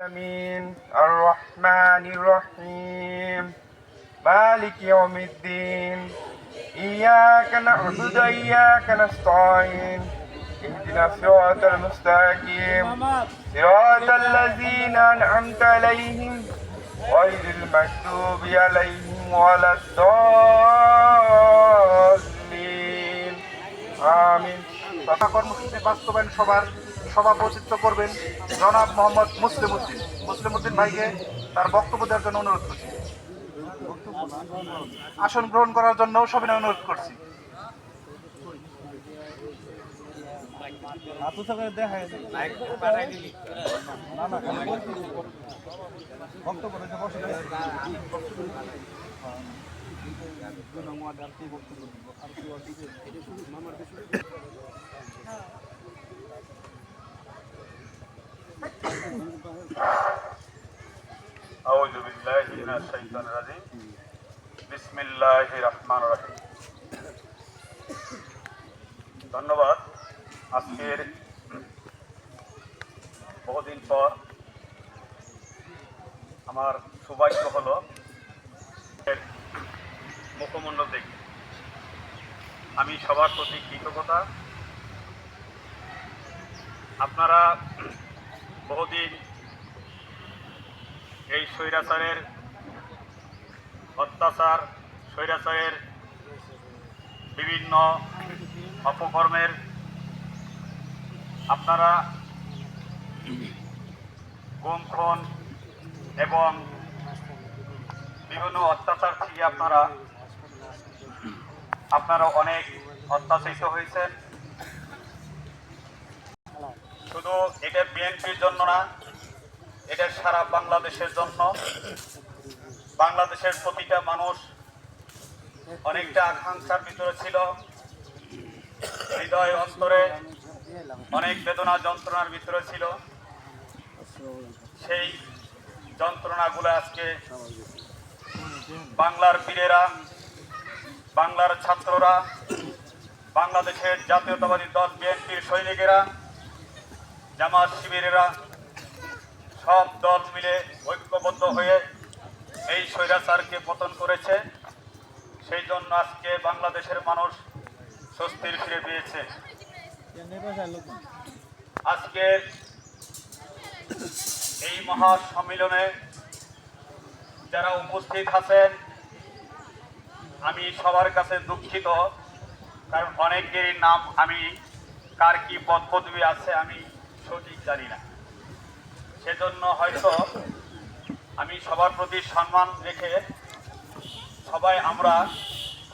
العالمين الرحمن الرحيم مالك يوم الدين إياك نعبد وإياك نستعين اهدنا الصراط المستقيم صراط الذين أنعمت عليهم غير المكتوب عليهم ولا الضالين آمين তথা কর্মসূচি বাস্তবায়ন সভার সভাপতিত্ব করবেন জনাব মোহাম্মদ মুসলিম উদ্দিন মুসলিম উদ্দিন ভাইকে তার বক্তব্য দেওয়ার জন্য অনুরোধ করছি। আসন গ্রহণ করার জন্য সবিনয় অনুরোধ করছি। أعوذ بالله من الشيطان الرجيم بسم الله الرحمن الرحيم ধন্যবাদ আজকের বহুদিন পর আমার সৌভাগ্য হলো এর মুখমণ্ডল দেখি আমি সবার প্রতি কৃতজ্ঞতা আপনারা বহুদিন এই স্বৈরাচারের অত্যাচার, স্বৈরাচারের বিভিন্ন অপকর্মের আপনারা গুমখন এবং বিভিন্ন অত্যাচার থেকে আপনারা আপনারা অনেক অত্যাচারিত হয়েছেন। শুধু এটা বিএনপির জন্য না এটা সারা বাংলাদেশের জন্য। বাংলাদেশের প্রতিটা মানুষ অনেকটা আকাঙ্ক্ষার ভিতরে ছিল। হৃদয় অন্তরে অনেক বেদনা, যন্ত্রণার ভিতরে ছিল। সেই যন্ত্রণাগুলো আজকে বাংলার বীরেরা বাংলার ছাত্ররা, বাংলাদেশের জাতীয়তাবাদী দল, বিএনপির সৈনিকেরা, জামাত শিবিরেরা সব দল মিলে ঐক্যবদ্ধ হয়ে এই স্বৈরাচারকে পতন করেছে। সেই জন্য আজকে বাংলাদেশের মানুষ স্বস্তির ফিরে পেয়েছে। আজকের এই মহা সম্মিলনে যারা উপস্থিত আছেন, আমি সবার কাছে দুঃখিত, কারণ অনেকেরই নাম আমি কার কি পদ পদবি আছে আমি সঠিক জানি না। সেজন্য হয়তো আমি সবার প্রতি সম্মান রেখে সবাই আমরা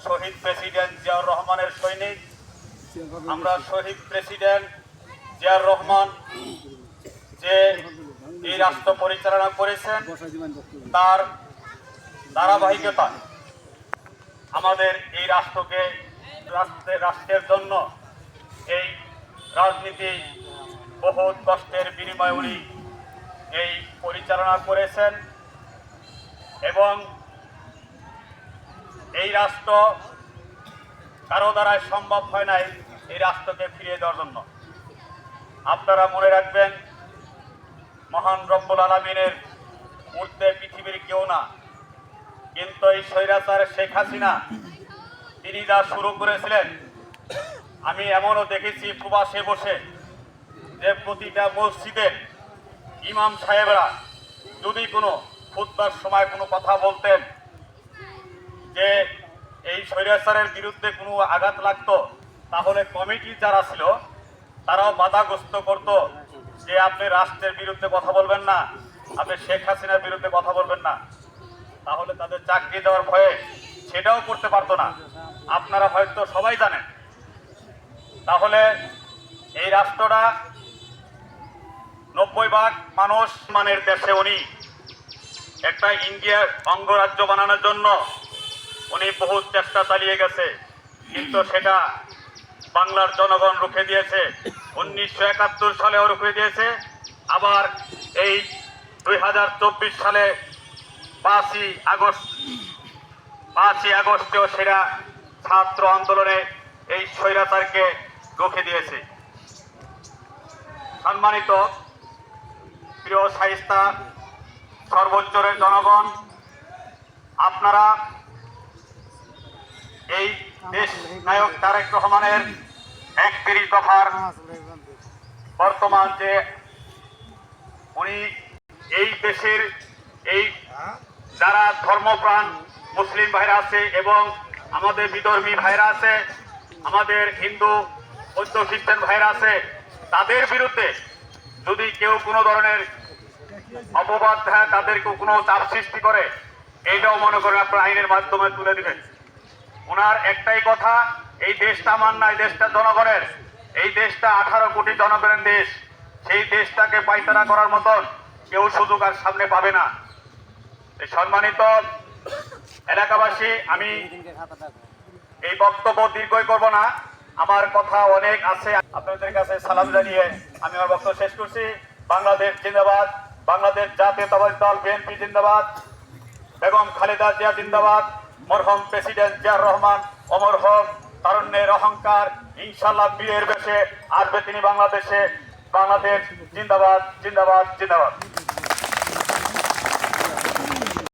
শহীদ প্রেসিডেন্ট জিয়াউর রহমানের সৈনিক, আমরা শহীদ প্রেসিডেন্ট জিয়াউর রহমান যে এই রাষ্ট্র পরিচালনা করেছেন, তার ধারাবাহিকতা আমাদের এই রাষ্ট্রকে, রাষ্ট্রের রাষ্ট্রের জন্য এই রাজনীতি বহুত কষ্টের বিনিময়ে উনি এই পরিচালনা করেছেন এবং এই রাষ্ট্র কারও দ্বারাই সম্ভব হয় নাই এই রাষ্ট্রকে ফিরিয়ে দেওয়ার জন্য। আপনারা মনে রাখবেন, মহান রব্বুল আলমিনের মূর্তে পৃথিবীর কেউ না, কিন্তু এই স্বৈরাচার শেখ হাসিনা, তিনি যা শুরু করেছিলেন, আমি এমনও দেখেছি প্রবাসে বসে যে প্রতিটা মসজিদের ইমাম সাহেবরা যদি কোনো খুদ্বার সময় কোনো কথা বলতেন যে এই স্বৈরাচারের বিরুদ্ধে কোনো আঘাত লাগতো, তাহলে কমিটি যারা ছিল, তারাও বাধাগ্রস্ত করত যে আপনি রাষ্ট্রের বিরুদ্ধে কথা বলবেন না, আপনি শেখ হাসিনার বিরুদ্ধে কথা বলবেন না। তাহলে তাদের চাকরি দেওয়ার ভয়ে সেটাও করতে পারতো না। আপনারা হয়তো সবাই জানেন। তাহলে এই রাষ্ট্রটা নব্বই ভাগ মানুষ মানের দেশে উনি। একটা ইন্ডিয়ার অঙ্গরাজ্য বানানোর জন্য উনি বহু চেষ্টা চালিয়ে গেছে। কিন্তু সেটা বাংলার জনগণ রুখে দিয়েছে। উনিশশো একাত্তর সালেও রুখে দিয়েছে। আবার এই দুই হাজার চব্বিশ সালে পাঁচই আগস্ট, পাঁচই আগস্টেও সেরা ছাত্র আন্দোলনে এই স্বৈরাচারকে রুখে দিয়েছে। সম্মানিত প্রিয় সাহিস্তা সর্বোচ্চরের জনগণ, আপনারা এই দেশ নায়ক তারেক রহমানের একত্রিশ দফার বর্তমান যে উনি এই দেশের এই যারা ধর্মপ্রাণ মুসলিম ভাইরা আছে এবং আমাদের বিধর্মী ভাইরা আছে, আমাদের হিন্দু, বৌদ্ধ, খ্রিস্টান ভাইরা আছে, তাদের বিরুদ্ধে যদি কেউ কোনো ধরনের অপবাদ দেয়, তাদেরকে কোনো চাপ সৃষ্টি করে, এইটাও মনে করেন আপনার আইনের মাধ্যমে তুলে দিবেন। ওনার একটাই কথা, এই দেশটা আমার না এই দেশটা জনগণের, এই দেশটা আঠারো কোটি জনগণের দেশ, সেই দেশটাকে পাইতারা করার মতন কেউ সুযোগ আর সামনে পাবে না। সম্মানিত এলাকাবাসী, আমি এই বক্তব্য দীর্ঘই করব না। আমার কথা অনেক আছে। আপনাদের কাছে সালাম জানিয়ে আমি আমার বক্তব্য শেষ করছি। বাংলাদেশ জিন্দাবাদ। বাংলাদেশ জাতীয়তাবাদী দল, বিএনপি জিন্দাবাদ। বেগম খালেদা জিয়া জিন্দাবাদ। মরহম প্রেসিডেন্ট জিয়ার রহমান, অমর হক, তারুণ্যের অহংকার ইনশাল্লাহ বীরের বেশে আসবে তিনি বাংলাদেশে। বাংলাদেশ জিন্দাবাদ জিন্দাবাদ জিন্দাবাদ।